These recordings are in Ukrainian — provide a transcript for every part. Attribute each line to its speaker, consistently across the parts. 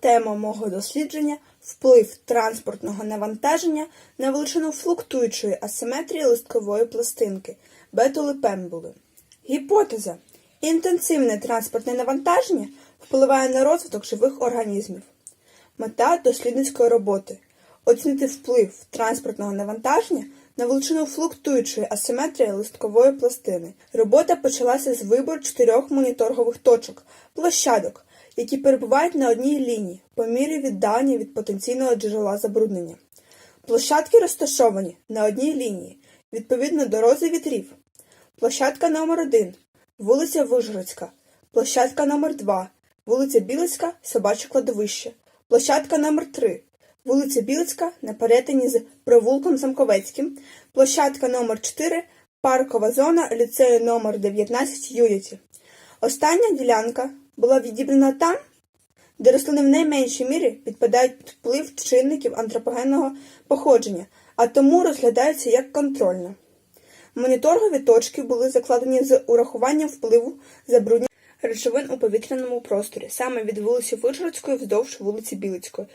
Speaker 1: Тема мого дослідження вплив транспортного навантаження на величину флуктуючої асиметрії листкової пластинки бетули пембули. Гіпотеза. Інтенсивне транспортне навантаження впливає на розвиток живих організмів. Мета дослідницької роботи оцінити вплив транспортного навантаження на величину флуктуючої асиметрії листкової пластини. Робота почалася з вибору чотирьох моніторгових точок, площадок, які перебувають на одній лінії по мірі віддалення від потенційного джерела забруднення. Площадки розташовані на одній лінії відповідно до рози вітрів. Площадка номер 1 вулиця Вижгородська. Площадка номер 2 вулиця Білицька, собаче кладовище. Площадка номер 3 вулиця Білицька на перетині з провулком Замковецьким. Площадка номер 4 паркова зона ліцею номер 19 Юніті. Остання ділянка була відібрана там, де рослини в найменшій мірі підпадають під вплив чинників антропогенного походження, а тому розглядаються як контрольна. Моніторгові точки були закладені з урахуванням впливу забруднення речовин у повітряному просторі, саме від вулиці Вишгородської вздовж вулиці Білицької.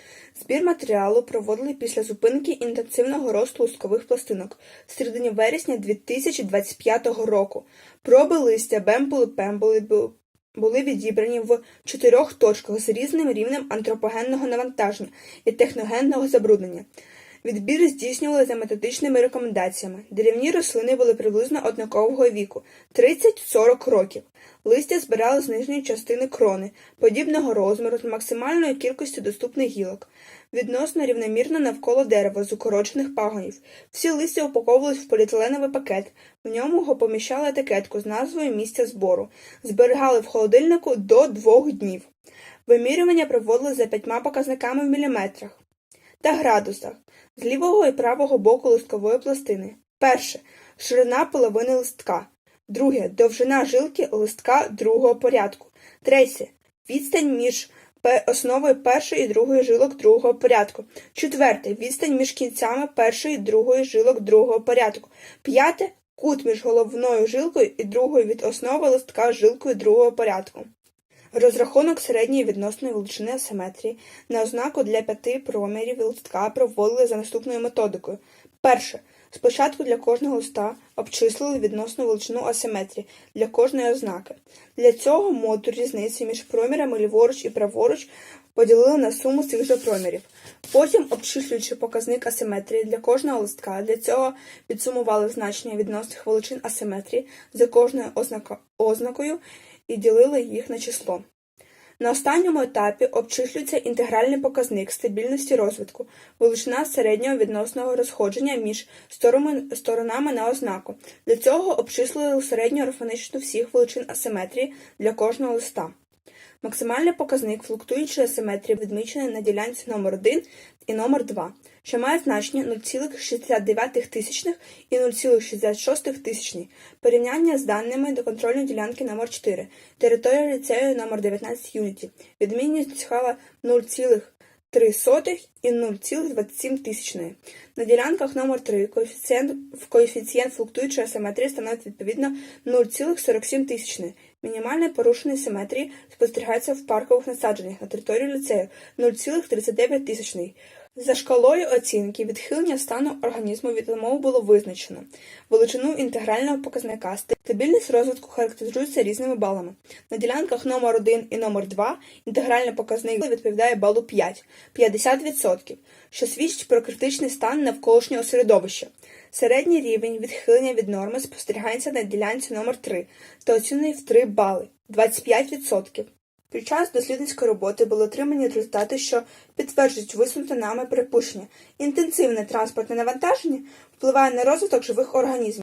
Speaker 1: Збір матеріалу проводили після зупинки інтенсивного росту лускових пластинок в середині вересня 2025 року. Проби листя бембули пембули бу- були відібрані в чотирьох точках з різним рівнем антропогенного навантаження і техногенного забруднення. Відбір здійснювали за методичними рекомендаціями. Деревні рослини були приблизно однакового віку 30-40 років. Листя збирали з нижньої частини крони, подібного розміру з максимальною кількістю доступних гілок, відносно рівномірно навколо дерева з укорочених пагонів. Всі листя упаковувались в поліетиленовий пакет. В ньому його поміщали етикетку з назвою місця збору, зберігали в холодильнику до двох днів. Вимірювання проводили за п'ятьма показниками в міліметрах та градусах з лівого і правого боку листкової пластини. Перше ширина половини листка. Друге довжина жилки листка другого порядку. Третє відстань між основою першої і другої жилок другого порядку. Четверте відстань між кінцями першої і другої жилок другого порядку. П'яте кут між головною жилкою і другою від основи листка жилкою другого порядку. Розрахунок середньої відносної величини асиметрії на ознаку для п'яти промірів листка проводили за наступною методикою. Перше. Спочатку для кожного листа обчислили відносну величину асиметрії для кожної ознаки. Для цього модуль різниці між промірами ліворуч і праворуч поділили на суму цих же промірів. Потім, обчислюючи показник асиметрії для кожного листка, для цього підсумували значення відносних величин асиметрії за кожною ознако- ознакою і ділили їх на число. На останньому етапі обчислюється інтегральний показник стабільності розвитку, величина середнього відносного розходження між сторонами, на ознаку. Для цього обчислили середню арифметичну всіх величин асиметрії для кожного листа. Максимальний показник флуктуючої асиметрії відмічений на ділянці номер 1 і номер 2, що має значення 0,69 тисячних і 0,66 тисячні. Порівняння з даними до контрольної ділянки номер 4, територія ліцею номер 19 Юніті. Відмінність схала 0,3 і 0,27 тисячної. На ділянках номер 3 коефіцієнт, коефіцієнт флуктуючої асиметрії становить відповідно 0,47 тисячної. Мінімальне порушення симетрії спостерігається в паркових насадженнях на території ліцею 0,39 тисячний. За шкалою оцінки відхилення стану організму від умов було визначено. Величину інтегрального показника стабільність розвитку характеризується різними балами. На ділянках номер 1 і номер 2 інтегральний показник відповідає балу 5 – 50%, що свідчить про критичний стан навколишнього середовища. Середній рівень відхилення від норми спостерігається на ділянці номер 3 та оцінений в 3 бали – 25%. Під час дослідницької роботи були отримані результати, що підтверджують висунуте нами припущення. Інтенсивне транспортне навантаження впливає на розвиток живих організмів.